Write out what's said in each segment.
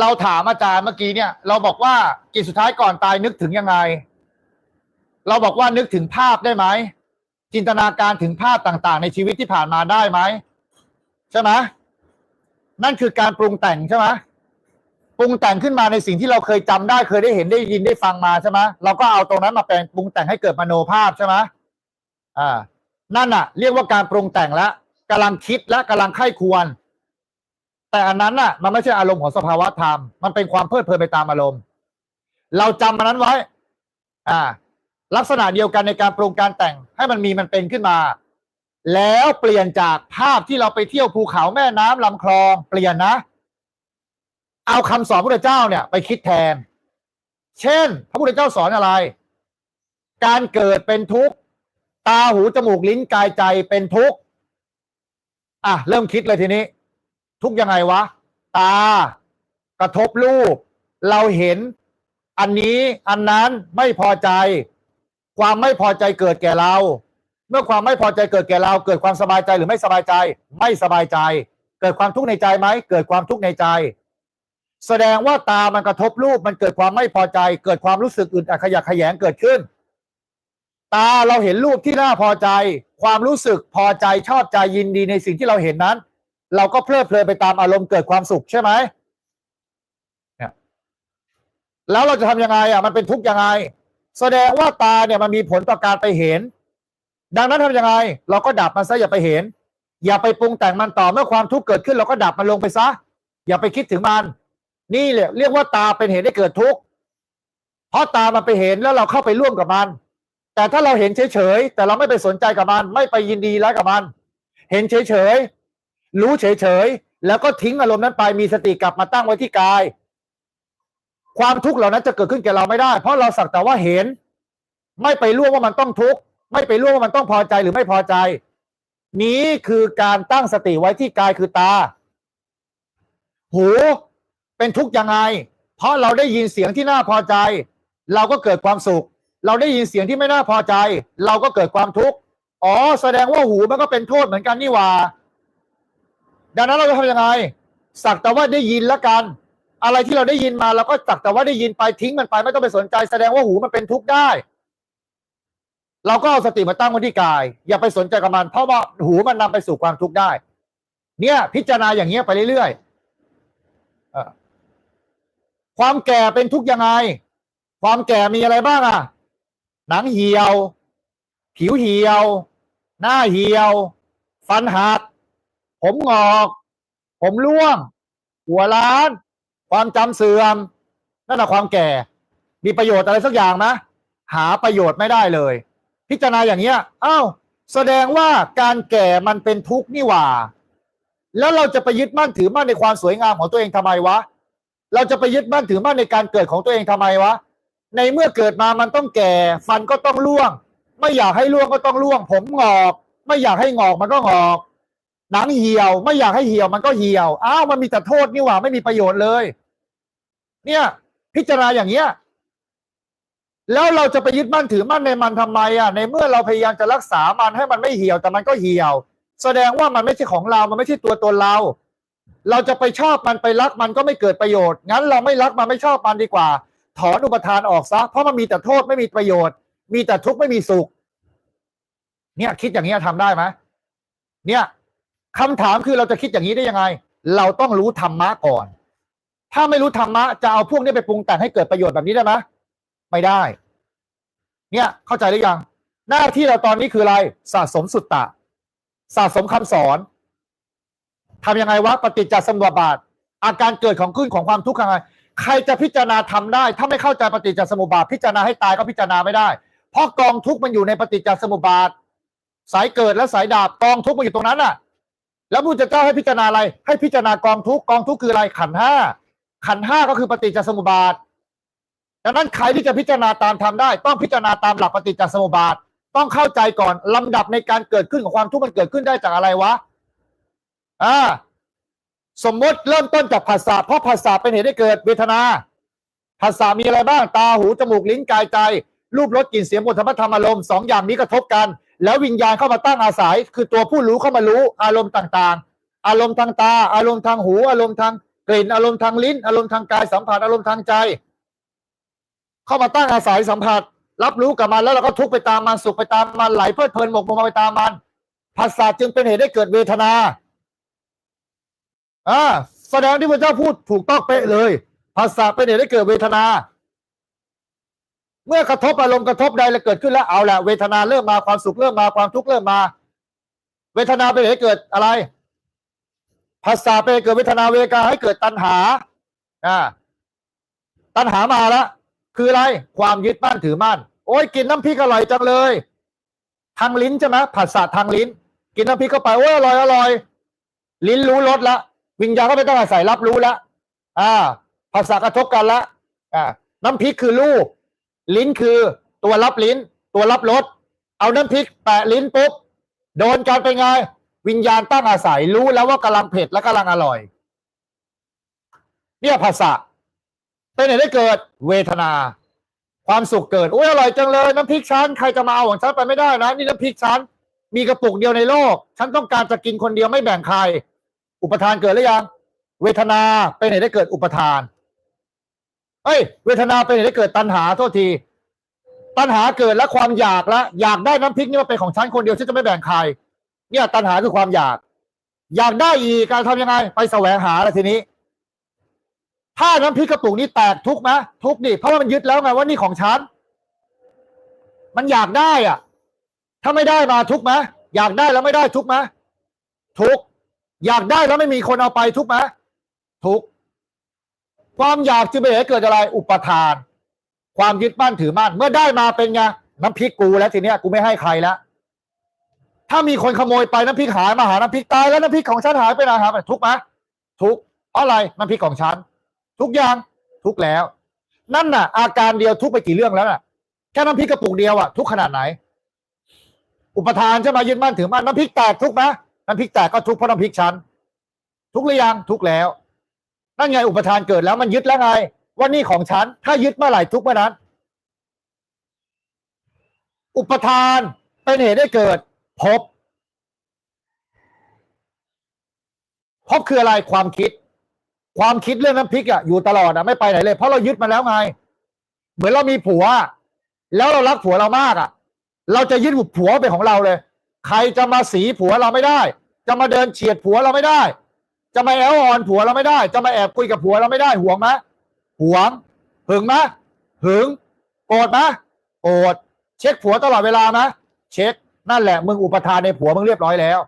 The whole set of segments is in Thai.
เราถามอาจารย์เมื่อกี้เนี่ย เราบอกว่ากิจสุดท้ายก่อนตายนึกถึงยังไง เราบอกว่านึกถึงภาพได้ไหมจินตนาการถึงภาพต่างๆ ในชีวิตที่ผ่านมาได้ไหมใช่ไหมนั่นคือการปรุงแต่งใช่ไหมปรุงแต่งขึ้นมาในสิ่งที่เราเคยจำได้ เคยได้เห็นได้ยินได้ฟังมาใช่ไหมเราก็เอาตรงนั้นมาแปลงปรุงแต่งให้เกิดมโนภาพใช่ไหมอ่า นั่นน่ะ เรียกว่าการปรุงแต่งแล้วกำลังคิดและกำลังไข้ควร แต่อันนั้นน่ะ มันไม่ใช่อารมณ์ของสภาวะธรรม มันเป็นความเพลิดเพลินไปตามอารมณ์ เราจำมันนั้นไว้ อ่า ลักษณะเดียวกันในการปรุงการแต่งให้มันมีมันเป็นขึ้นมา แล้วเปลี่ยนจากภาพที่เราไปเที่ยวภูเขาแม่น้ำลำคลอง เปลี่ยนนะ เอาคำสอนพระพุทธเจ้าเนี่ย ไปคิดแทน เช่น พระพุทธเจ้าสอนอะไร การเกิดเป็นทุกข์ ตาหูจมูกลิ้นกายใจเป็นทุกข์ อะ เริ่มคิดเลยทีนี้ ทุกยังไงวะ ตากระทบรูป เราเห็น อันนี้อันนั้นไม่พอใจ ความไม่พอใจเกิดแก่เรา เมื่อความไม่พอใจเกิดแก่เรา เกิดความสบายใจหรือไม่สบายใจ ไม่สบายใจ เกิดความทุกข์ในใจไหมเกิดความทุกข์ในใจ แสดงว่าตามันกระทบรูปมันเกิดความไม่พอใจ เกิดความรู้สึกอึดอัดขยะแขยงเกิดขึ้น ตาเราเห็นรูปที่น่าพอใจ ความรู้สึกพอใจชอบใจยินดีในสิ่งที่เราเห็นนั้น เราก็เพลิดเพลินไปตามอารมณ์เกิดความสุขใช่ไหมเนี่ยแล้วเราจะทำยังไงอะมันเป็นทุกข์ยังไง แสดงว่าตาเนี่ยมันมีผลต่อการไปเห็น ดังนั้นทำยังไง เราก็ดับมันซะอย่าไปเห็น อย่าไปปรุงแต่งมันต่อเมื่อความทุกข์เกิดขึ้น เราก็ดับมันลงไปซะ อย่าไปคิดถึงมัน นี่แหละเรียกว่าตาเป็นเหตุให้เกิดทุกข์เพราะตามันไปเห็นแล้วเราเข้าไปร่วมกับมัน แต่ถ้าเราเห็นเฉยๆแต่เราไม่ไปสนใจกับมัน ไม่ไปยินดีแล้วกับมัน เห็นเฉยๆ รู้เฉยๆ แล้วก็ทิ้งอารมณ์นั้นไปมีสติกลับมาตั้งไว้ที่กาย ความทุกข์เหล่านั้นจะเกิดขึ้นแก่เราไม่ได้ เพราะเราสักแต่ว่าเห็น ไม่ไปร่วมว่ามันต้องทุกข์ไม่ไปร่วมว่ามันต้องพอใจหรือไม่พอใจ นี้คือการตั้งสติไว้ที่กายคือตา หูเป็นทุกข์ยังไง เพราะเราได้ยินเสียงที่น่าพอใจ เราก็เกิดความสุข เราได้ยินเสียงที่ไม่น่าพอใจ เราก็เกิดความทุกข์อ๋อ แสดงว่าหูมันก็เป็นโทษเหมือนกันนี่หว่า ดังนั้นเราจะทำยังไง สักแต่ว่าได้ยินแล้วกัน อะไรที่เราได้ยินมาเราก็สักแต่ว่าได้ยินไปทิ้งมันไปไม่ต้องไปสนใจ แสดงว่าหูมันเป็นทุกข์ได้ เราก็เอาสติมาตั้งไว้ที่กาย อย่าไปสนใจกับมัน เพราะว่าหูมันนำไปสู่ความทุกข์ได้ เนี่ย พิจารณาอย่างเงี้ยไปเรื่อยๆความแก่เป็นทุกข์ยังไง ความแก่มีอะไรบ้างอะหนังเหี่ยว ผิวเหี่ยว หน้าเหี่ยว ฟันหัก ผมงอก ผมร่วง หัวล้าน ความจำเสื่อม นั่นแหะความแก่ มีประโยชน์อะไรสักอย่างไหมหาประโยชน์ไม่ได้เลย พิจารณาอย่างเงี้ยอ้าวแสดงว่าการแก่มันเป็นทุกข์นี่หว่า แล้วเราจะไปยึดมั่นถือมั่นในความสวยงามของตัวเองทำไมวะ เราจะไปยึดมั่นถือมั่นในการเกิดของตัวเองทำไมวะ ในเมื่อเกิดมามันต้องแก่ ฟันก็ต้องร่วง ไม่อยากให้ร่วงก็ต้องร่วง ผมงอก ไม่อยากให้งอกมันก็งอก หนังเหี่ยว ไม่อยากให้เหี่ยวมันก็เหี่ยวอ้าวมันมีแต่โทษนี่หว่า ไม่มีประโยชน์เลย เนี่ย พิจารณาอย่างเงี้ย แล้วเราจะไปยึดมั่นถือมั่นในมันทำไมอะในเมื่อเราพยายามจะรักษามันให้มันไม่เหี่ยวแต่มันก็เหี่ยว แสดงว่ามันไม่ใช่ของเรา มันไม่ใช่ตัวตนเรา เราจะไปชอบมันไปรักมันก็ไม่เกิดประโยชน์งั้นเราไม่รักมันไม่ชอบมันดีกว่า ถอนอุปทานออกซะเพราะมันมีแต่โทษไม่มีประโยชน์ มีแต่ทุกข์ไม่มีสุข เนี่ยคิดอย่างนี้ยทำได้ไหมเนี่ย คำถามคือเราจะคิดอย่างนี้ได้ยังไง เราต้องรู้ธรรมะก่อน ถ้าไม่รู้ธรรมะจะเอาพวกนี้ไปปรุงแต่งให้เกิดประโยชน์แบบนี้ได้ไหมไม่ได้ เนี่ยเข้าใจหรือยัง หน้าที่เราตอนนี้คืออะไรสะสมสุตตะ สะสมคำสอนทำยังไงวะปฏิจจสมุปบาท อาการเกิดของขึ้นของความทุกข์ยังไงใครจะพิจารณาทำได้ ถ้าไม่เข้าใจปฏิจจสมุปบาท พิจารณาให้ตายก็พิจารณาไม่ได้ เพราะกองทุกข์มันอยู่ในปฏิจจสมุปบาท สายเกิดและสายดับกองทุกข์มันอยู่ตรงนั้นน่ะ แล้วพระพุทธเจ้าให้พิจารณาอะไร ให้พิจารณากองทุกกองทุกคืออะไรขันห้าขันห้าก็คือปฏิจจสมุปบาทดังนั้นใครที่จะพิจารณาตามทำได้ ต้องพิจารณาตามหลักปฏิจจสมุปบาท ต้องเข้าใจก่อนลำดับในการเกิดขึ้นของความทุกข์มันเกิดขึ้นได้จากอะไรวะอ่าสมมติเริ่มต้นจากภาษาเพราะภาษาเป็นเหตุให้เกิดเวทนาภาษามีอะไรบ้างตาหูจมูกลิ้นกายใจ รูปรสกลิ่นเสียงบทธรรมธรรมอารมณ์สองอย่างนี้กระทบกัน แล้ววิญญาณเข้ามาตั้งอาศัย คือตัวผู้รู้เข้ามารู้อารมณ์ต่างๆ อารมณ์ทางตา อารมณ์ทางหู อารมณ์ทางกลิ่น อารมณ์ทางลิ้น อารมณ์ทางกายสัมผัสอารมณ์ทางใจ เข้ามาตั้งอาศัยสัมผัส รับรู้กับมันแล้วเราก็ทุกไปตามมันสุขไปตามมันไหลเพลิดเพลินหมกมุ่นไปตามมันภาษาทจึงเป็นเหตุให้เกิดเวทนาอ่าแสดงที่พระเจ้าพูดถูกต้องเป๊ะเลยภาษาเป็นเหตุให้เกิดเวทนา เมื่อกระทบอารมณ์กระทบใดแล้วเกิดขึ้นแล้วเอาแหละเวทนาเริ่มมาความสุขเริ่มมาความทุกข์เริ่มมา เวทนาเป็นเหตุให้เกิดอะไรภาษาทเป็นเกิดเวทนาเวกาให้เกิดตัณหาอ่าตัณหามาแล้วคืออะไรความยึดมั่นถือมั่นโอ้ยกินน้ำพริกอร่อยจังเลย ทางลิ้นใช่ไหมผัสสะทางลิ้น กินน้ำพริกเข้าไปโอ้ยอร่อยอร่อย ลิ้นรู้รสละ วิญญาณก็ไม่ต้องอาศัยรับรู้ละอ่าภาษากระทบกันละอ่าน้ำพริกคือลูก ลิ้นคือตัวรับลิ้น ตัวรับรสเอาน้ำพริกแปะลิ้นปุ๊บโดนการเป็นไง วิญญาณตั้งอาศัยรู้แล้วว่ากำลังเผ็ดและกำลังอร่อย เนี่ยภาษาเป็นเหตุให้เกิดเวทนา ความสุขเกิดโอ้ยอร่อยจังเลยน้ำพริกฉันใครจะมาเอาของฉันไปไม่ได้นะนี่น้ำพริกฉันมีกระปุกเดียวในโลก ฉันต้องการจะกินคนเดียวไม่แบ่งใคร อุปทานเกิดหรือยัง เวทนาเป็นเหตุให้เกิดอุปทาน เอ้ย เวทนาเป็นเหตุให้เกิดตัณหาโทษที ตัณหาเกิดแล้วความอยากละอยากได้น้ำพริกนี่มาเป็นของฉันคนเดียวฉันจะไม่แบ่งใคร เนี่ย ตัณหาคือความอยาก อยากได้อีกการทำยังไง ไปแสวงหาแล้วทีนี้ ถ้าน้ำพริกกระปุกนี้แตกทุกไหมทุกข์ดิเพราะว่ามันยึดแล้วไงว่านี่ของฉันมันอยากได้อะ ถ้าไม่ได้มาทุกไหมอยากได้แล้วไม่ได้ทุกไหมทุก อยากได้แล้วไม่มีคนเอาไปทุกไหมทุก ความอยากจึงเป็นเหตุให้เกิดอะไรอุปทาน ความยึดมั่นถือมั่นเมื่อได้มาเป็นไงน้ำพริกกูแล้วทีเนี้ยกูไม่ให้ใครแล้วถ้ามีคนขโมยไปน้ำพริกหายมาหาน้ำพริกตายแล้วน้ำพริกของฉันหายไปไหนหายไปทุกไหมทุกอะไรน้ำพริกของฉัน ทุกอย่างทุกแล้ว นั่นน่ะ อาการเดียวทุกไปกี่เรื่องแล้วน่ะ แค่น้ำพริกกระปุกเดียวอะทุกขนาดไหน อุปทานใช่ไหมยึดมั่นถือมั่นน้ำพริกแตกทุกไหมน้ำพริกแตกก็ทุกเพราะน้ำพริกฉันทุกหรือยังทุกแล้ว นั่นไงอุปทานเกิดแล้วมันยึดแล้วไง ว่านี่ของฉัน ถ้ายึดเมื่อไหร่ทุกเมื่อนั้น อุปทานเป็นเหตุให้เกิดพภพคืออะไรความคิด ความคิดเรื่องน้ำพริกอะอยู่ตลอดอะไม่ไปไหนเลย เพราะเรายึดมาแล้วไง เหมือนเรามีผัว แล้วเรารักผัวเรามากอะเราจะยึดผัวเป็นของเราเลย ใครจะมาสีผัวเราไม่ได้ จะมาเดินเฉียดผัวเราไม่ได้ จะมาแอลอ่อนผัวเราไม่ได้ จะมาแอบคุยกับผัวเราไม่ได้ห่วงไหมห่วงหึงไหมหึงโกรธไหมโกรธเช็คผัวตลอดเวลาไหมเช็คนั่นแหละมึงอุปทานในผัวมึงเรียบร้อยแล้ว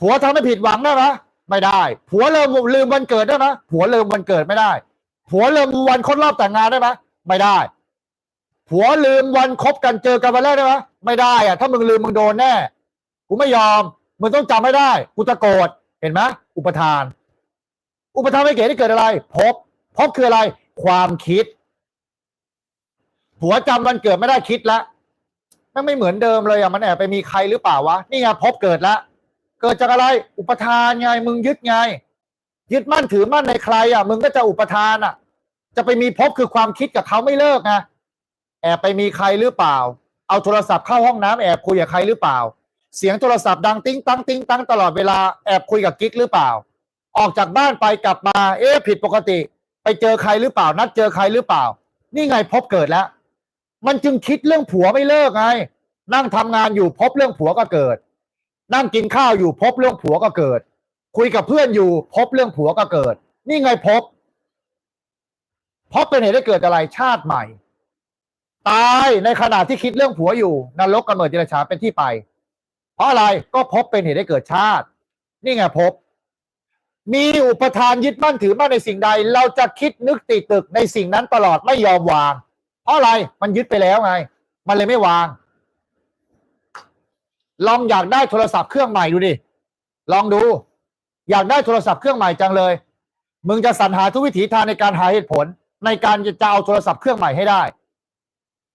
ผัวทำให้ผิดหวังได้ไหมไม่ได้ ผัวลืมลืมวันเกิดได้ไหมผัวลืมวันเกิดไม่ได้ ผัวลืมวันครบรอบแต่งงานได้ไหมไม่ได้ ผัวลืมวันคบกันเจอกันวันแรกได้ไหมไม่ได้อะถ้ามึงลืมมึงโดนแน่กูไม่ยอมมึงต้องจำไม่ได้กูจะโกรธ เห็นไหมอุปทาน อุปทานไม่เกิดที่เกิดอะไร พบ พบคืออะไร ความคิดผัวจำวันเกิดไม่ได้คิดละมันไม่เหมือนเดิมเลยอะมันแอบไปมีใครหรือเปล่าวะนี่ไงพบเกิดละเกิดจากอะไร อุปทานไง มึงยึดไง ยึดมั่นถือมั่นในใครอะ มึงก็จะอุปทานอะ จะไปมีพบคือความคิดกับเขาไม่เลิกไงแอบไปมีใครหรือเปล่า เอาโทรศัพท์เข้าห้องน้ำแอบคุยกับใครหรือเปล่า เสียงโทรศัพท์ดังติ้งตั้งติ้งตั้งตลอดเวลาแอบคุยกับกิ๊กหรือเปล่า ออกจากบ้านไปกลับมา เอ๊ะผิดปกติ ไปเจอใครหรือเปล่า นัดเจอใครหรือเปล่า นี่ไงพบเกิดแล้ว มันจึงคิดเรื่องผัวไม่เลิกไง นั่งทำงานอยู่พบเรื่องผัวก็เกิด นั่งกินข้าวอยู่พบเรื่องผัวก็เกิด คุยกับเพื่อนอยู่พบเรื่องผัวก็เกิด นี่ไงพบพบเป็นเหตุให้เกิดอะไรชาติใหม่ ตายในขณะที่คิดเรื่องผัวอยู่นรกกำเนิดเดรัจฉานเป็นที่ไป เพราะอะไรก็พบเป็นเหตุให้เกิดชาติ นี่ไงพบ มีอุปทานยึดมั่นถือมั่นในสิ่งใด เราจะคิดนึกติดตึกในสิ่งนั้นตลอดไม่ยอมวาง เพราะอะไรมันยึดไปแล้วไง มันเลยไม่วาง ลองอยากได้โทรศัพท์เครื่องใหม่ดูดิลองดู อยากได้โทรศัพท์เครื่องใหม่จังเลย มึงจะสรรหาทุกวิถีทางในการหาเหตุผล ในการจะเอาโทรศัพท์เครื่องใหม่ให้ได้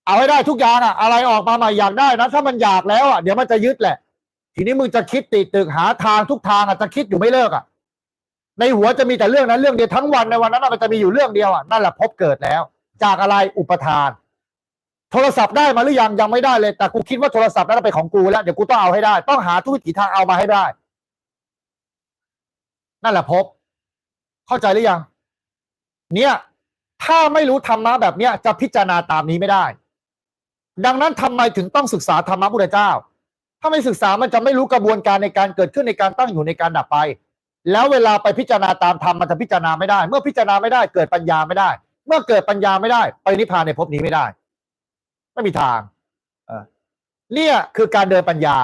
เอาให้ได้ทุกอย่างอะอะไรออกมาใหม่อยากได้นะ ถ้ามันอยากแล้วอะเดี๋ยวมันจะยึดแหละ ทีนี้มึงจะคิดติดตึกหาทางทุกทางอะจะคิดอยู่ไม่เลิกอะ ในหัวจะมีแต่เรื่องนั้นเรื่องเดียวทั้งวันในวันนั้นมันจะมีอยู่เรื่องเดียวอะนั่นแหละพบเกิดแล้ว จากอะไรอุปทาน โทรศัพท์ได้มาหรือยังยังไม่ได้เลย แต่กูคิดว่าโทรศัพท์นั้นเป็นของกูแล้วเดี๋ยวกูต้องเอาให้ได้ ต้องหาทุกวิถีทางเอามาให้ได้ นั่นแหละพบ เข้าใจหรือยัง เนี่ยถ้าไม่รู้ธรรมะแบบเนี้ยจะพิจารณาตามนี้ไม่ได้ ดังนั้นทำไมถึงต้องศึกษาธรรมะพุทธเจ้า ถ้าไม่ศึกษามันจะไม่รู้กระบวนการในการเกิดขึ้นในการตั้งอยู่ในการดับไป แล้วเวลาไปพิจารณาตามธรรมมันจะพิจารณาไม่ได้ เมื่อพิจารณาไม่ได้เกิดปัญญาไม่ได้ เมื่อเกิดปัญญาไม่ได้ไปนิพพานในภพนี้ไม่ได้ ไม่มีทางเนี่ยคือการเดินปัญญา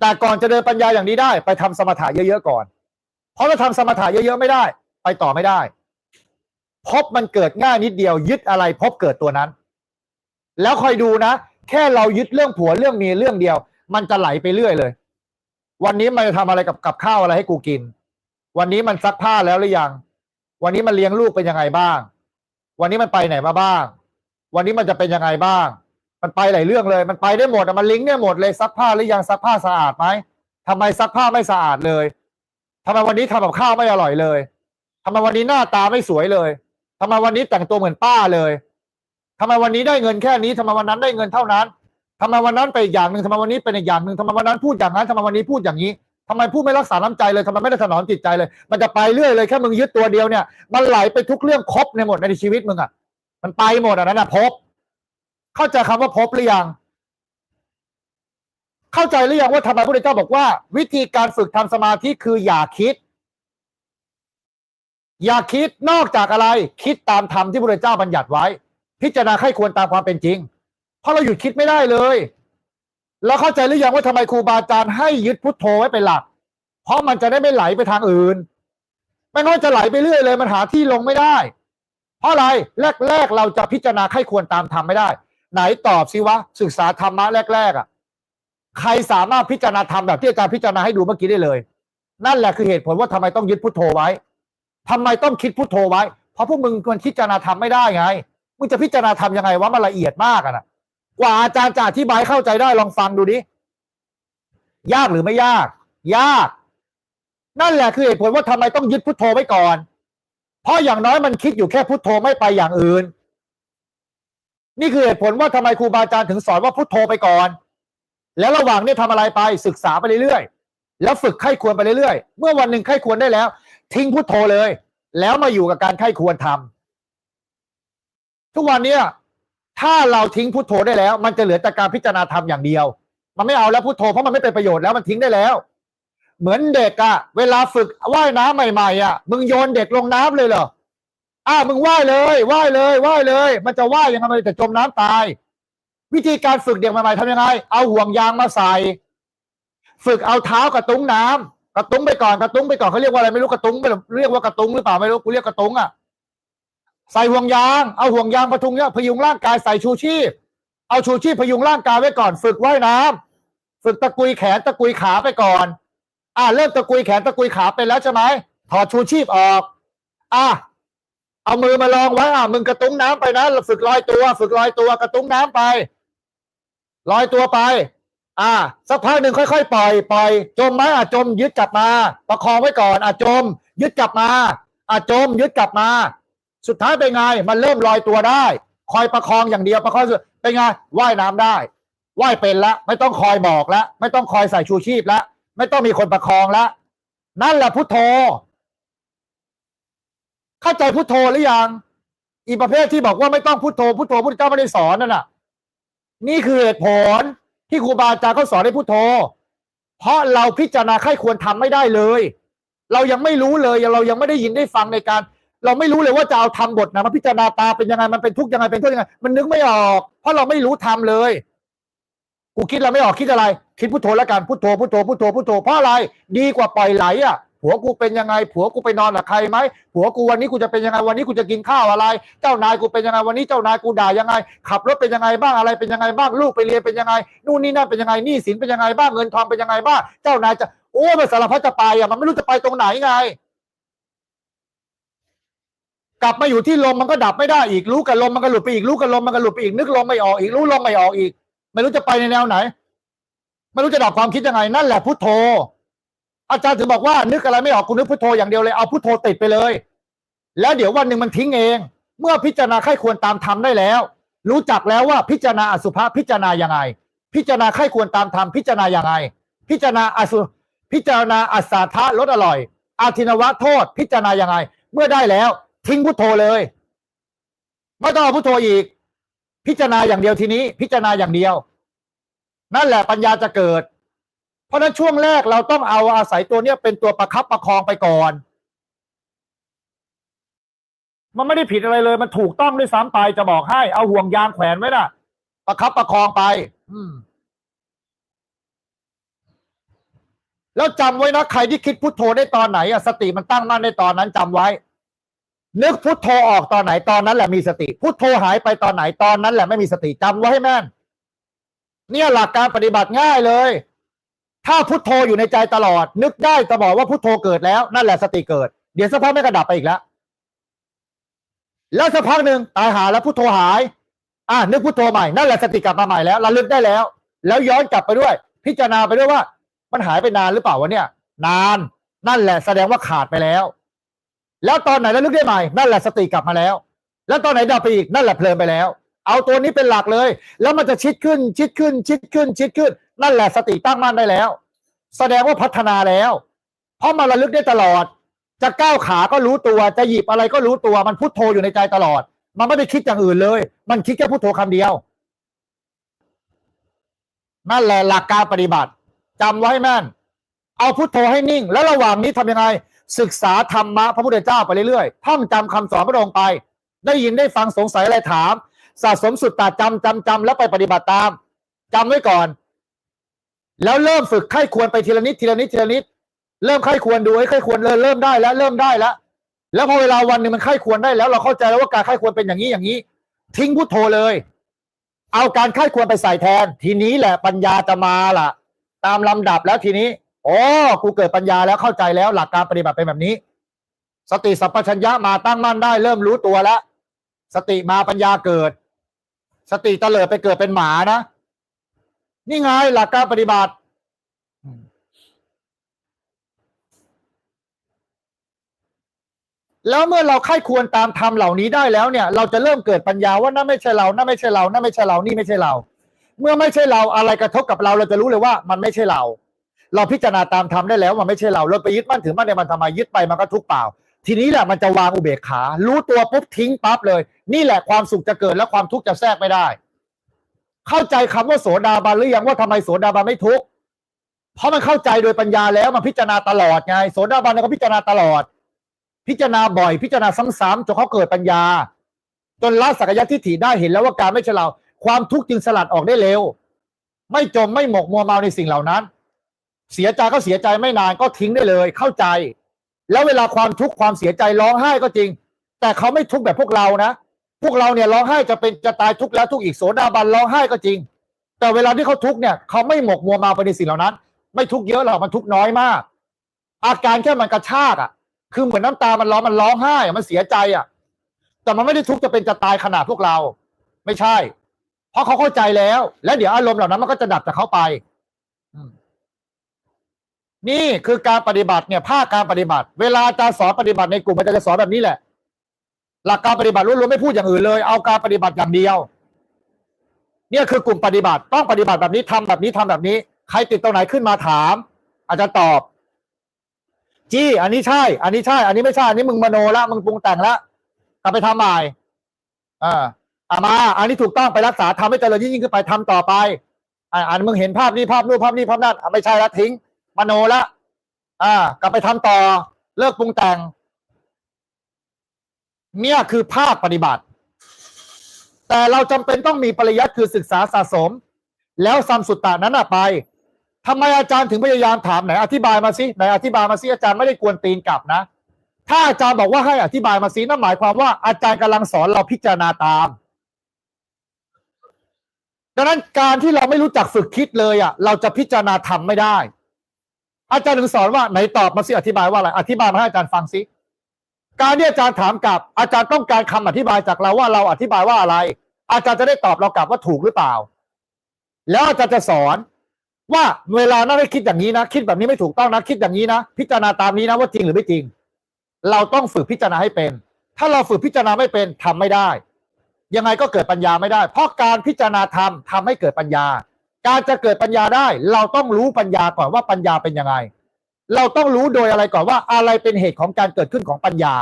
แต่ก่อนจะเดินปัญญาอย่างนี้ได้ ไปทำสมถะเยอะๆก่อน เพราะเราทำสมถะเยอะๆไม่ได้ ไปต่อไม่ได้พบมันเกิดง่ายนิดเดียวยึดอะไรพบเกิดตัวนั้น แล้วคอยดูนะ แค่เรายึดเรื่องผัวเรื่องเมียเรื่องเดียว มันจะไหลไปเรื่อยเลย วันนี้มันจะทำอะไรกับกับข้าวอะไรให้กูกิน วันนี้มันซักผ้าแล้วหรือยัง วันนี้มันเลี้ยงลูกเป็นยังไงบ้าง วันนี้มันไปไหนมาบ้าง วันนี้มันจะเป็นยังไงบ้าง มันไปหลายเรื่องเลย มันไปได้หมดมันลิงก์ได้หมดเลยซักผ้าหรือยังซักผ้าสะอาดไหมทำไมซักผ้าไม่สะอาดเลยทำไมวันนี้ทำกับข้าวไม่อร่อยเลยทำไมวันนี้หน้าตาไม่สวยเลยทำไมวันนี้แต่งตัวเหมือนป้าเลย ทำไมวันนี้ได้เงินแค่นี้ทำไมวันนั้นได้เงินเท่านั้นทำไมวันนั้นไปอีกอย่างหนึ่งทำไมวันนี้เป็นอีกอย่างหนึ่งทำไมวันนั้นพูดอย่างนั้นทำไมวันนี้พูดอย่างนี้ทำไมพูดไม่รักษาน้ำใจเลยทำไมไม่ได้ถนอมจิตใจเลย มันจะไปเรื่อยเลยแค่มึงยึดตัวเดียวเนี่ยมันไหลไปทุกเรื่องครบในหมดในชีวิตมึงอะ มันไปหมดอะนั่นน่ะพบ เข้าใจคำว่าพบหรือยัง เข้าใจหรือยังว่าทำไมพระพุทธเจ้าบอกว่า วิธีการฝึกทำสมาธิคืออย่าคิด อย่าคิดนอกจากอะไร คิดตามธรรมที่พระพุทธเจ้าบัญญัติไว้ พิจารณาให้ควรตามความเป็นจริง เพราะเราหยุดคิดไม่ได้เลย แล้วเข้าใจหรือยังว่าทำไมครูบาอาจารย์ให้ยึดพุทโธไว้เป็นหลัก เพราะมันจะได้ไม่ไหลไปทางอื่น ไม่งั้นจะไหลไปเรื่อยเลย มันหาที่ลงไม่ได้ เพราะอะไรแรก ๆ เราจะพิจารณาให้ควรตามธรรมไม่ได้ ไหนตอบสิวะศึกษาธรรมะแรก ๆอะใครสามารถพิจารณาธรรมแบบที่อาจารย์พิจารณาให้ดูเมื่อกี้ได้เลย นั่นแหละคือเหตุผลว่าทำไมต้องยึดพุทโธไว้ทำไมต้องคิดพุทโธไว้ เพราะพวกมึงควรพิจารณาธรรมไม่ได้ไง มึงจะพิจารณาธรรมยังไงวะมันละเอียดมากอะนะกว่าอาจารย์จะอธิบายเข้าใจได้ลองฟังดูดิยากหรือไม่ยาก ยาก นั่นแหละคือเหตุผลว่าทำไมต้องยึดพุทโธไว้ก่อน เพราะอย่างน้อยมันคิดอยู่แค่พุทโธไม่ไปอย่างอื่น นี่คือเหตุผลว่าทำไมครูบาอาจารย์ถึงสอนว่าพุทโธไปก่อน แล้วระหว่างนี้ทำอะไรไปศึกษาไปเรื่อยๆแล้วฝึกไข้ควรไปเรื่อยๆ เมื่อวันหนึ่งไข้ควรได้แล้ว ทิ้งพุทโธเลย แล้วมาอยู่กับการไข้ควรทำ ทุกวันเนี้ยถ้าเราทิ้งพุทโธได้แล้ว มันจะเหลือแต่การพิจารณาธรรมอย่างเดียว มันไม่เอาแล้วพุทโธเพราะมันไม่เป็นประโยชน์แล้วมันทิ้งได้แล้ว เหมือนเด็กอะเวลาฝึกว่ายน้ำใหม่ๆอะมึงโยนเด็กลงน้ำเลยเหรออ้ามึงว่ายเลยว่ายเลยว่ายเลย มันจะว่ายยังไงมันจะจมน้ำตาย วิธีการฝึกเด็กใหม่ๆทำยังไง เอาห่วงยางมาใส่ ฝึกเอาเท้ากระตุ้งน้ำกระตุ้งไปก่อนกระตุ้งไปก่อนเขาเรียกว่าอะไรไม่รู้กระตุ้งเรียกว่ากระตุ้งหรือเปล่าไม่รู้กูเรียกกระตุ้งอะ ใส่ห่วงยาง เอาห่วงยางพทุงเนี่ยพยุงร่างกายใส่ชูชีพ เอาชูชีพพยุงร่างกายไว้ก่อน ฝึกว่ายน้ำฝึกตะกุยแขนตะกุยขาไปก่อน อ่าเริ่มตะกุยแขนตะกุยขาไปแล้วใช่ไหมถอดชูชีพออก อะเอามือมาลองไว้อะมึงกระตุ้งน้ำไปนะฝึกลอยตัว ฝึกลอยตัวกระตุ้งน้ำไปลอยตัวไป อ่า สักพักหนึ่งค่อยๆปล่อยปล่อยจมไหมอะจมยึดกลับมา ประคองไว้ก่อนอะจม ยึดกลับมาอะจม ยึดกลับมา สุดท้ายเป็นไง มันเริ่มลอยตัวได้ คอยประคองอย่างเดียวประคองเป็นไงว่ายน้ำได้ว่ายเป็นละไม่ต้องคอยบอกล้วไม่ต้องคอยใส่ชูชีพล้วไม่ต้องมีคนประคองล้วนั่นแหละพุทโธ เข้าใจพุทโธหรือยังอีประเภทที่บอกว่าไม่ต้องพุทโธพุทโธพุทธเจ้าไม่ได้สอนนั่นน่ะ นี่คือเหตุผลที่ครูบาอาจารย์เขาสอนให้พุทโธ เพราะเราพิจารณาใครควรทำไม่ได้เลย เรายังไม่รู้เลยเรายังไม่ได้ยินได้ฟังในการ เราไม่รู้เลยว่าจะเอาทำบทนะมาพิจารณาตาเป็นยังไงมันเป็นทุกข์ยังไงเป็นโทษยังไงมันนึกไม่ออก เพราะเราไม่รู้ทำเลย กูคิดอะไรไม่ออกคิดอะไร คิดพุทโธแล้วกันพุทโธพุทโธพุทโธพุทโธเพราะอะไรดีกว่าปล่อยไหลอะผัวกูเป็นยังไง ผัวกูไปนอนกับใครไหมผัวกูวันนี้กูจะเป็นยังไงวันนี้กูจะกินข้าวอะไร เจ้านายกูเป็นยังไงวันนี้เจ้านายกูด่ายังไง ขับรถเป็นยังไงบ้างอะไรเป็นยังไงบ้างลูกไปเรียนเป็นยังไงนู่นนี่นั่นเป็นยังไงหนี้สินเป็นยังไงบ้างเงินทองเป็นยังไงบ้างเจ้านายจะโอ้มันสารพัดจะไปอะมันไม่รู้จะไปตรงไหนไง กลับมาอยู่ที่ลมมันก็ดับไม่ได้อีกรู้กับลมมันก็หลุดไปอีกรู้กับลมมันก็หลุดไปอีกนึกลมไม่ออกอีกรู้ลมไม่ออกอีก ไม่รู้จะไปในแนวไหน ไม่รู้จะดับความคิดยังไง นั่นแหละพุทโธ อาจารย์ถึงบอกว่านึกอะไรไม่ออกคุณนึกพุทโธอย่างเดียวเลยเอาพุทโธติดไปเลย แล้วเดี๋ยววันหนึ่งมันทิ้งเอง เมื่อพิจารณาไข้ควรตามธรรมได้แล้ว รู้จักแล้วว่าพิจารณาอสุภะพิจารณายังไง พิจารณาไข้ควรตามธรรมพิจารณายังไง พิจารณาอสุพิจารณาอสสาทะลดอร่อย อาทินวะโทษ พิจารณายังไง เมื่อได้แล้ว ทิ้งพุทโธเลย ไม่ต้องเอาพุทโธอีก พิจารณาอย่างเดียวทีนี้ พิจารณาอย่างเดียว นั่นแหละปัญญาจะเกิด เพราะฉะนั้นช่วงแรกเราต้องเอาอาศัยตัวเนี้ยเป็นตัวประคับประคองไปก่อน มันไม่ได้ผิดอะไรเลย มันถูกต้องด้วยซ้ำไปจะบอกให้ เอาห่วงยางแขวนไว้น่ะ ประคับประคองไป อืมแล้วจำไว้นะใครที่คิดพุทโธได้ตอนไหนอะสติมันตั้งมั่นในตอนนั้นจำไว้ นึกพุทโธออกตอนไหนตอนนั้นแหละมีสติ พุทโธหายไปตอนไหนตอนนั้นแหละไม่มีสติจำไว้ให้แม่น เนี่ยหลักการปฏิบัติง่ายเลย ถ้าพุทโธอยู่ในใจตลอด นึกได้จะบอกว่าพุทโธเกิดแล้วนั่นแหละสติเกิด เดี๋ยวสักพักไม่กระดับไปอีกแล้วแล้วสักพักหนึ่งตายหาแล้วพุทโธหาย อ่านึกพุทโธใหม่นั่นแหละสติกลับมาใหม่แล้วระลึกได้แล้ว แล้วย้อนกลับไปด้วย พิจารณาไปด้วยว่า มันหายไปนานหรือเปล่าวะเนี่ย นาน นั่นแหละแสดงว่าขาดไปแล้ว แล้วตอนไหนระลึกได้ใหม่ นั่นแหละสติกลับมาแล้ว แล้วตอนไหนดับไปอีกนั่นแหละเพลินไปแล้ว เอาตัวนี้เป็นหลักเลย แล้วมันจะชิดขึ้น ชิดขึ้น ชิดขึ้น ชิดขึ้น นั่นแหละสติตั้งมั่นได้แล้ว แสดงว่าพัฒนาแล้ว เพราะมันระลึกได้ตลอด จะก้าวขาก็รู้ตัว จะหยิบอะไรก็รู้ตัว มันพุทโธอยู่ในใจตลอด มันไม่ได้คิดอย่างอื่นเลย มันคิดแค่พุทโธคำเดียว นั่นแหละหลักการปฏิบัติจำไว้ให้แม่น เอาพุทโธให้นิ่ง แล้วระหว่างนี้ทำยังไง ศึกษาธรรมะพระพุทธเจ้าไปเรื่อยๆท่องจำคำสอนพระองค์ไป ได้ยินได้ฟังสงสัยอะไรถาม สะสมสุดตาจำจำจำแล้วไปปฏิบัติตามจำไว้ก่อน แล้วเริ่มฝึกไข้ควรไปทีละนิดทีละนิดทีละนิด เริ่มไข้ควรดูไอ้ไข้ควรเลยเริ่มได้แล้วเริ่มได้แล้วแล้วพอเวลาวันหนึ่งมันไข้ควรได้แล้ว เราเข้าใจแล้วว่าการไข้ควรเป็นอย่างนี้อย่างนี้ ทิ้งพุทโธเลย เอาการไข้ควรไปใส่แทน ทีนี้แหละปัญญาจะมาล่ะ ตามลำดับแล้วทีนี้ โอ้กูเกิดปัญญาแล้วเข้าใจแล้วหลักการปฏิบัติเป็นแบบนี้ สติสัพพัญญะมาตั้งมั่นได้เริ่มรู้ตัวแล้ว สติมาปัญญาเกิด สติเตลิดไปเกิดเป็นหมานะ นี่ไงหลักการปฏิบัติแล้วเมื่อเราไข้ควรตามธรรมเหล่านี้ได้แล้วเนี่ย เราจะเริ่มเกิดปัญญาว่านั่นไม่ใช่เรา นั่นไม่ใช่เรา นั่นไม่ใช่เรา นี่ไม่ใช่เรา เมื่อไม่ใช่เราอะไรกระทบกับเราเราจะรู้เลยว่ามันไม่ใช่เรา เราพิจารณาตามธรรมได้แล้วมันไม่ใช่เราเราไปยึดมั่นถือมั่นในมันทำไมยึดไปมันก็ทุกข์เปล่า ทีนี้แหละมันจะวางอุเบกขา รู้ตัวปุ๊บทิ้งปั๊บเลย นี่แหละความสุขจะเกิดและความทุกข์จะแทรกไม่ได้ เข้าใจคำว่าโสดาบันหรือยังว่าทำไมโสดาบันไม่ทุกข์เพราะมันเข้าใจโดยปัญญาแล้วมันพิจารณาตลอดไงโสดาบันก็พิจารณาตลอด พิจารณาบ่อย พิจารณาซ้ำๆจนเขาเกิดปัญญา จนละสักยะทิฏฐิได้เห็นแล้วว่าการไม่ใช่เราความทุกข์จึงสลัดออกได้เร็ว ไม่จมไม่หมกมัวเมาในสิ่งเหล่านั้น เสียใจก็เสียใจไม่นานก็ทิ้งได้เลยเข้าใจ แล้วเวลาความทุกข์ความเสียใจร้องไห้ก็จริง แต่เขาไม่ทุกข์แบบพวกเรานะ พวกเราเนี่ยร้องไห้จะเป็นจะตายทุกข์แล้วทุกข์อีกโสดาบันร้องไห้ก็จริง แต่เวลาที่เขาทุกข์เนี่ยเขาไม่หมกมัวมาไปในสิ่งเหล่านั้น ไม่ทุกข์เยอะหรอกมันทุกข์น้อยมาก อาการแค่มันกระชากอะ คือเหมือนน้ำตามันร้องมันร้องไห้มันเสียใจอะ แต่มันไม่ได้ทุกข์จะเป็นจะตายขนาดพวกเรา ไม่ใช่ เพราะเขาเข้าใจแล้ว แล้วเดี๋ยวอารมณ์เหล่านั้นมันก็จะดับจากเขาไป นี่คือการปฏิบัติเนี่ยภาคการปฏิบัติ เวลาอาจารย์สอนปฏิบัติในกลุ่มอาจารย์จะสอนแบบนี้แหละ หลักการปฏิบัติล้วนๆไม่พูดอย่างอื่นเลย เอาการปฏิบัติอย่างเดียว เนี่ยคือกลุ่มปฏิบัติต้องปฏิบัติแบบนี้ทำแบบนี้ทำแบบนี้ ใครติดตรงไหนขึ้นมาถาม อาจารย์ตอบ จี้ อันนี้ใช่ อันนี้ใช่ อันนี้ไม่ใช่ อันนี้มึงมโนละมึงปรุงแต่งละกลับไปทำใหม่อ่าอามา อันนี้ถูกต้องไปรักษาทำให้เจริญยิ่งยิ่งขึ้นไปทำต่อไปอ่าอันมึงเห็นภาพนี้ภาพนู้นภาพนี้ภาพนั้นอะไม่ใช่ละทิ้ง มโนละอ่ากลับไปทำต่อเลิกปรุงแต่ง เนี่ยคือภาคปฏิบัติ แต่เราจำเป็นต้องมีปริยัติคือศึกษาสะสม แล้วซัมสุตตะนั้นน่ะไปทำไมอาจารย์ถึงพยายามถามไหนอธิบายมาสิไหนอธิบายมาสิอาจารย์ไม่ได้กวนตีนกลับนะ ถ้าอาจารย์บอกว่าให้อธิบายมาสินั่นหมายความว่าอาจารย์กำลังสอนเราพิจารณาตามดังนั้นการที่เราไม่รู้จักฝึกคิดเลยอะ เราจะพิจารณาทำไม่ได้ อาจารย์ถึงสอนว่าไหนตอบมาสิอธิบายว่าอะไร อธิบายมาให้อาจารย์ฟังสิ การที่อาจารย์ถามกลับ อาจารย์ต้องการคำอธิบายจากเราว่าเราอธิบายว่าอะไร อาจารย์จะได้ตอบเรากลับว่าถูกหรือเปล่า แล้วอาจารย์จะสอนว่าเวลานั้นให้คิดอย่างนี้นะ คิดแบบนี้ไม่ถูกต้องนะ คิดอย่างนี้นะ พิจารณาตามนี้นะว่าจริงหรือไม่จริง เราต้องฝึกพิจารณาให้เป็น ถ้าเราฝึกพิจารณาไม่เป็นทำไม่ได้ ยังไงก็เกิดปัญญาไม่ได้ เพราะการพิจารณาธรรมทำให้เกิดปัญญา การจะเกิดปัญญาได้ เราต้องรู้ปัญญาก่อนว่าปัญญาเป็นยังไง เราต้องรู้โดยอะไรก่อนว่าอะไรเป็นเหตุของการเกิดขึ้นของปัญญา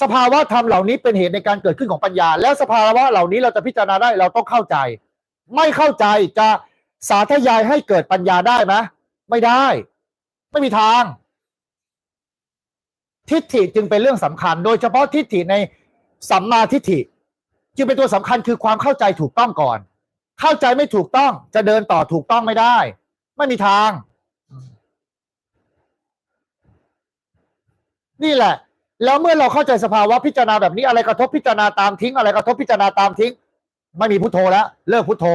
สภาวะธรรมเหล่านี้เป็นเหตุในการเกิดขึ้นของปัญญา แล้วสภาวะเหล่านี้เราจะพิจารณาได้เราต้องเข้าใจ ไม่เข้าใจจะสาธยายให้เกิดปัญญาได้ไหมไม่ได้ ไม่มีทาง ทิฏฐิจึงเป็นเรื่องสำคัญ โดยเฉพาะทิฏฐิในสัมมาทิฏฐิ จึงเป็นตัวสำคัญคือความเข้าใจถูกต้องก่อน เข้าใจไม่ถูกต้องจะเดินต่อถูกต้องไม่ได้ ไม่มีทาง นี่แหละ แล้วเมื่อเราเข้าใจสภาวะพิจารณาแบบนี้อะไรกระทบพิจารณาตามทิ้ง อะไรกระทบพิจารณาตามทิ้ง ไม่มีพุทโธแล้ว เลิกพุทโธ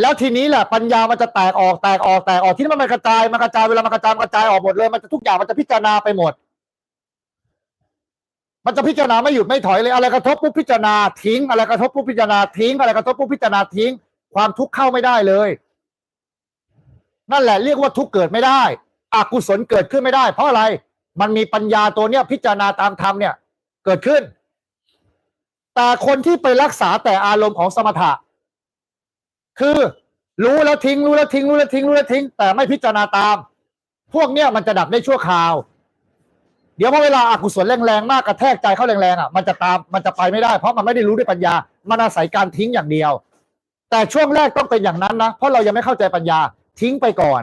แล้วทีนี้แหละปัญญามันจะแตกออกแตกออกแตกออกที่นี่มันกระจายมันกระจายเวลามันกระจายมันกระจายออกหมดเลยมันจะทุกอย่างมันจะพิจารณาไปหมด มันจะพิจารณาไม่หยุดไม่ถอยเลยอะไรกระทบปุ๊บพิจารณาทิ้ง อะไรกระทบปุ๊บพิจารณาทิ้งอะไรกระทบปุ๊บพิจารณาทิ้ง ความทุกข์เข้าไม่ได้เลย นั่นแหละเรียกว่าทุกข์เกิดไม่ได้อกุศลเกิดขึ้นไม่ได้ เพราะอะไรมันมีปัญญาตัวเนี้ยพิจารณาตามธรรมเนี่ยเกิดขึ้น แต่คนที่ไปรักษาแต่อารมณ์ของสมถะ คือรู้แล้วทิ้ง รู้แล้วทิ้ง รู้แล้วทิ้งรู้แล้วทิ้ง แต่ไม่พิจารณาตาม พวกเนี้ยมันจะดับได้ชั่วคราว ดี๋ยวพอเวลาอากุศลแรงๆมากกระแทกใจเข้าแรงๆอะมันจะตามมันจะไปไม่ได้เพราะมันไม่ได้รู้ด้วยปัญญา มันอาศัยการทิ้งอย่างเดียว แต่ช่วงแรกต้องเป็นอย่างนั้นนะ เพราะเรายังไม่เข้าใจปัญญาทิ้งไปก่อน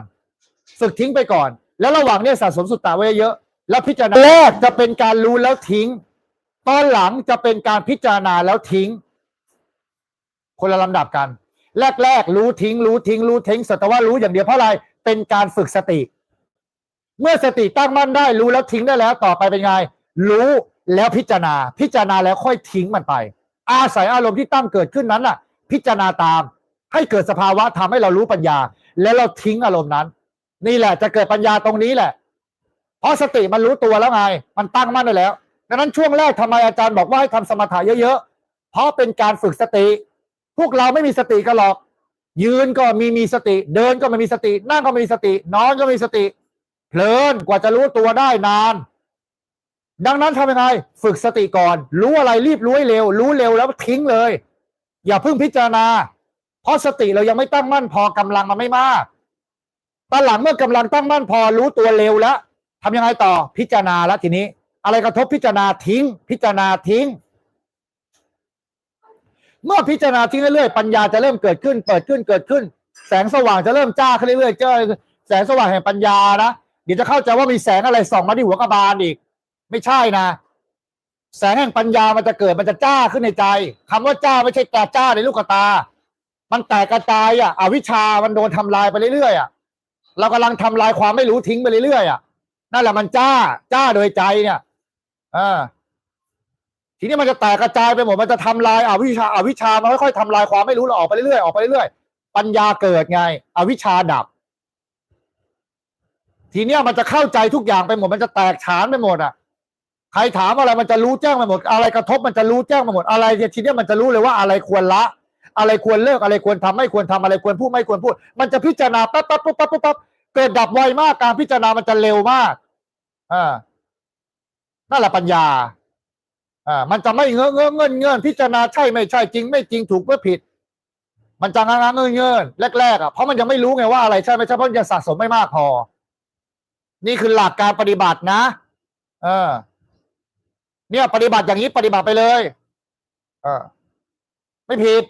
ฝึกทิ้งไปก่อน แล้วระหว่างเนี้สะสมสุตตะไว้เยอะ แล้วพิจารณาแรกจะเป็นการรู้แล้วทิ้ง ตอนหลังจะเป็นการพิจารณาแล้วทิ้ง คนละลำดับกัน แรกๆรู้ทิ้ง รู้ทิ้ง รู้ทิ้งสัตว่ารู้อย่างเดียวเพราะอะไรเป็นการฝึกสติ เมื่อสติตั้งมั่นได้ รู้แล้วทิ้งได้แล้วต่อไปเป็นไง รู้แล้วพิจารณา พิจารณาแล้วค่อยทิ้งมันไป อาศัยอารมณ์ที่ตั้งเกิดขึ้นนั้นน่ะ พิจารณาตาม ให้เกิดสภาวะทำให้เรารู้ปัญญา แล้วเราทิ้งอารมณ์นั้น นี่แหละจะเกิดปัญญาตรงนี้แหละ เพราะสติมันรู้ตัวแล้วไง มันตั้งมั่นได้แล้วดังนั้นช่วงแรกทำไมอาจารย์บอกว่าให้ทำสมถะเยอะๆ เพราะเป็นการฝึกสติ พวกเราไม่มีสติกันหรอก ยืนก็มีมีสติ เดินก็ไม่มีสติ นั่งก็ไม่มีสติ นอนก็ไม่มีสติ เพลินกว่าจะรู้ตัวได้นาน ดังนั้นทำยังไง ฝึกสติก่อน รู้อะไรรีบรู้ให้เร็ว รู้เร็วแล้วทิ้งเลย อย่าเพิ่งพิจารณา เพราะสติเรายังไม่ตั้งมั่นพอกำลังมันไม่มากตอนหลังเมื่อกำลังตั้งมั่นพอรู้ตัวเร็วแล้วทำยังไงต่อพิจารณาแล้วทีนี้ อะไรกระทบพิจารณาทิ้ง พิจารณาทิ้ง เมื่อพิจารณาทิ้งเรื่อยๆปัญญาจะเริ่มเกิดขึ้น เปิดขึ้นเกิดขึ้น แสงสว่างจะเริ่มจ้าขึ้นเรื่อยๆเจ้าแสงสว่างแห่งปัญญานะ เดี๋ยวจะเข้าใจว่ามีแสงอะไรส่องมาที่หัวกระบาลอีก ไม่ใช่นะ แสงแห่งปัญญามันจะเกิดมันจะจ้าขึ้นในใจคำว่าจ้าไม่ใช่แกจ้าในลูกตา มันแตกกระจายอะอวิชามันโดนทำลายไปเรื่อยๆอะเรากำลังทำลายความไม่รู้ทิ้งไปเรื่อยๆอะนั่นแหละมันจ้าจ้าโดยใจเนี่ยอ่าทีนี้มันจะแตกกระจายไปหมด มันจะทำลายอวิชาอวิชามันค่อยๆทำลายความไม่รู้เราออกไปเรื่อยๆออกไปเรื่อยๆปัญญาเกิดไง อวิชชาดับ ทีเนี้ยมันจะเข้าใจทุกอย่างไปหมด มันจะแตกฉานไปหมดอะ ใครถามอะไรมันจะรู้แจ้งไปหมด อะไรกระทบมันจะรู้แจ้งไปหมด อะไรเนี่ยทีเนี้ยมันจะรู้เลยว่าอะไรควรละ อะไรควรเลิก อะไรควรทำไม่ควรทำอะไรควรพูดไม่ควรพูด มันจะพิจารณาปั๊บปั๊บปั๊บปั๊บปั๊บเกิดดับไวมาก การพิจารณามันจะเร็วมาก อ่า นั่นแหละปัญญา อ่า มันจะไม่เงื้อเงื้อเงินเงินพิจารณาใช่ไม่ใช่จริง ไม่จริงถูกไม่ผิด มันจะงางเงินเงินแรกๆอะ เพราะมันยังไม่รู้ไงว่าอะไรใช่ไม่ใช่ เพราะยังสะสมไม่มากพอ นี่คือหลักการปฏิบัตินะ เออ เนี่ย ปฏิบัติอย่างนี้ปฏิบัติไปเลย เออ ไม่ผิด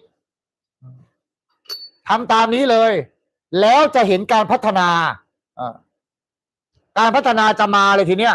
ทำตามนี้เลย แล้วจะเห็นการพัฒนาเออการพัฒนาจะมาเลยทีเนี้ย